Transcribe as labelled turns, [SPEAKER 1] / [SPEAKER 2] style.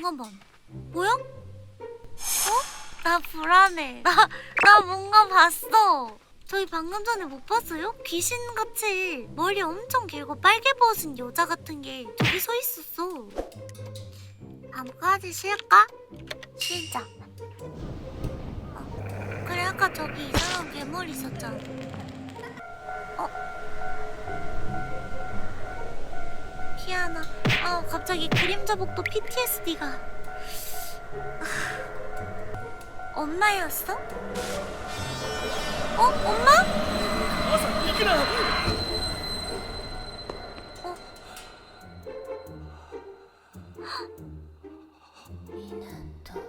[SPEAKER 1] 잠깐만. 뭐야? 어? 나 불안해. 나, 나 뭔가 봤어. 저희 방금 전에 못 봤어요? 귀신같이 머리 엄청 길고 빨개 벗은 여자 같은 게 저기 서 있었어. 밤까지 쉴까? 쉬자. 어, 그래 아까 저기 이상한 괴물 있었잖아. 어? 희한하. 아 갑자기 그림자복도 PTSD가 아, 엄마였어? 어? 엄마?
[SPEAKER 2] 어서 이기라! 어? 미는 또